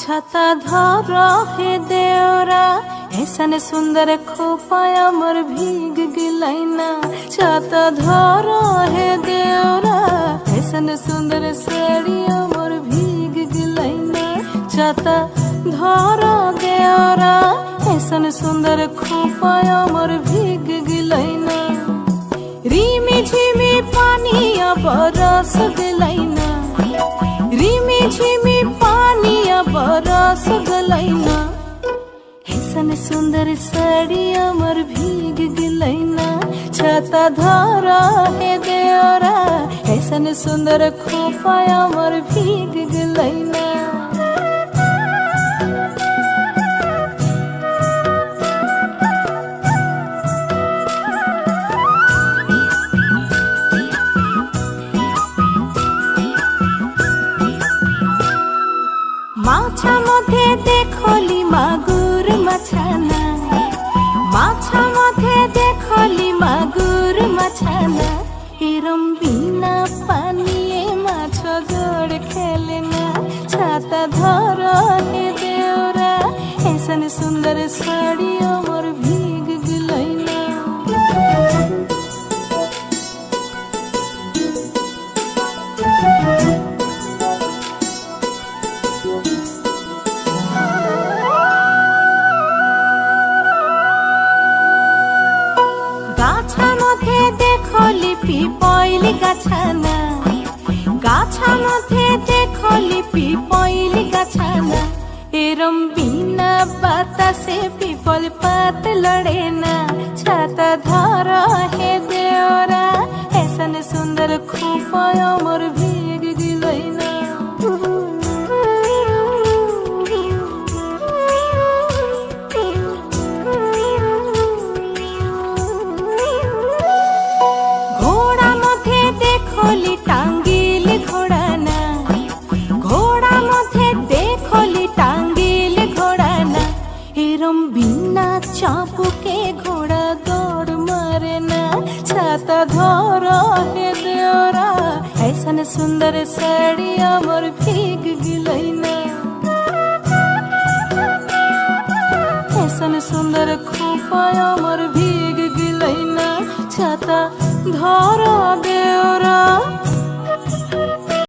ছাতা ধর হে দেওরা ऐसन सुंदर खोपाया मोर भीग गिलैना छाता धर हे देवरा ऐसन सुंदर साड़िया मोर भीग गिलैना छाता धर देवरा ऐसन सुंदर खोपाया मोर भीग गिलैना। रिमी झिमी पानिया बरस गिलैना। रिमी झिमी पानिया बरस गलैना। ऐसन सुंदर साड़ी अमर भीग गिलैना। छाता धरा हे देवरा ऐसन सुंदर खोपा अमर भीग गिलैना। মাছানা, এরম বিনা পানিয়ে মাছ জোর খেলে না। ছাতা ধর হে দেওরা এসন সুন্দর শাড়ি চোখে দেখো লিপি পয়লি গাছানা। গাছা মধ্যে দেখো লিপি পয়লি গাছানা। এরম বিনা বাতাসে পিপল পাত লড়ে না। ছাতা ধর হে দেওরা এসন সুন্দর খুব অমর ভিড়। বিনা চাপুকে ঘোড়া দৌড় মারে না ছাতা ধর হে দেওরা ऐसन सुंदर साड़ी अमर भीग गिलैना ऐसन सुंदर खोपा अमर भीग गिलैना छाता धर दे